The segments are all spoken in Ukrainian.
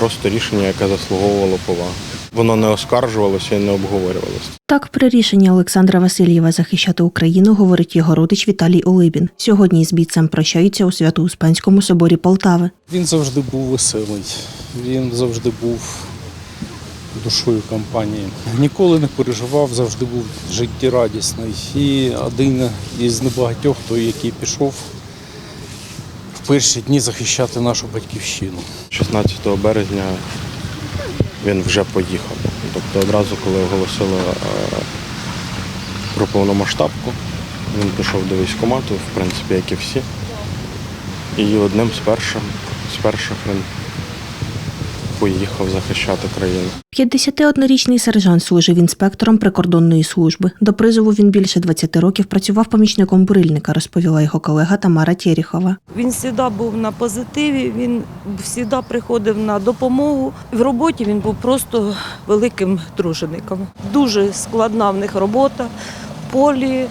просто рішення, яке заслуговувало поваги. Воно не оскаржувалося і не обговорювалося. Так, про рішення Олександра Васильєва захищати Україну говорить його родич Віталій Олибін. Сьогодні з бійцем прощаються у Свято-Успенському соборі Полтави. Він завжди був веселий, він завжди був душою компанії. Ніколи не переживав, завжди був життєрадісний. І один із небагатьох, той, який пішов перші дні захищати нашу батьківщину. 16 березня він вже поїхав. Тобто одразу, коли оголосили е, про повномасштабку, він пішов до військкомату, в принципі, як і всі. І одним з перших, з перших він поїхав захищати країну. 51-річний сержант служив інспектором прикордонної служби. До призову він більше 20 років працював помічником бурильника, розповіла його колега Тамара Тєріхова. Він завжди був на позитиві, він завжди приходив на допомогу. В роботі він був просто великим тружеником. Дуже складна в них робота полі,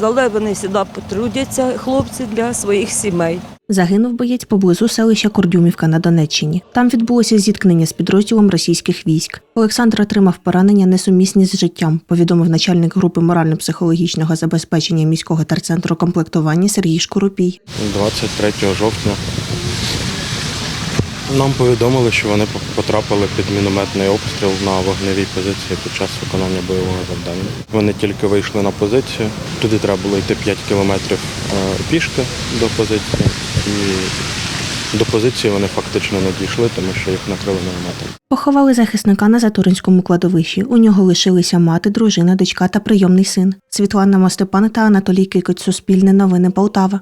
але вони завжди потрудяться хлопці для своїх сімей. Загинув боєць поблизу селища Кордюмівка на Донеччині. Там відбулося зіткнення з підрозділом російських військ. Олександр отримав поранення несумісні з життям, повідомив начальник групи морально-психологічного забезпечення міського терцентру комплектування Сергій Шкуропій. 23 жовтня нам повідомили, що вони потрапили під мінометний обстріл на вогневій позиції під час виконання бойового завдання. Вони тільки вийшли на позицію. Туди треба було йти 5 кілометрів е, пішки до позиції. І до позиції вони фактично не дійшли, тому що їх накрили мінометом. Поховали захисника на Затуринському кладовищі. У нього лишилися мати, дружина, дочка та прийомний син. Світлана Мостепан та Анатолій Кикоць. Суспільне новини Полтава.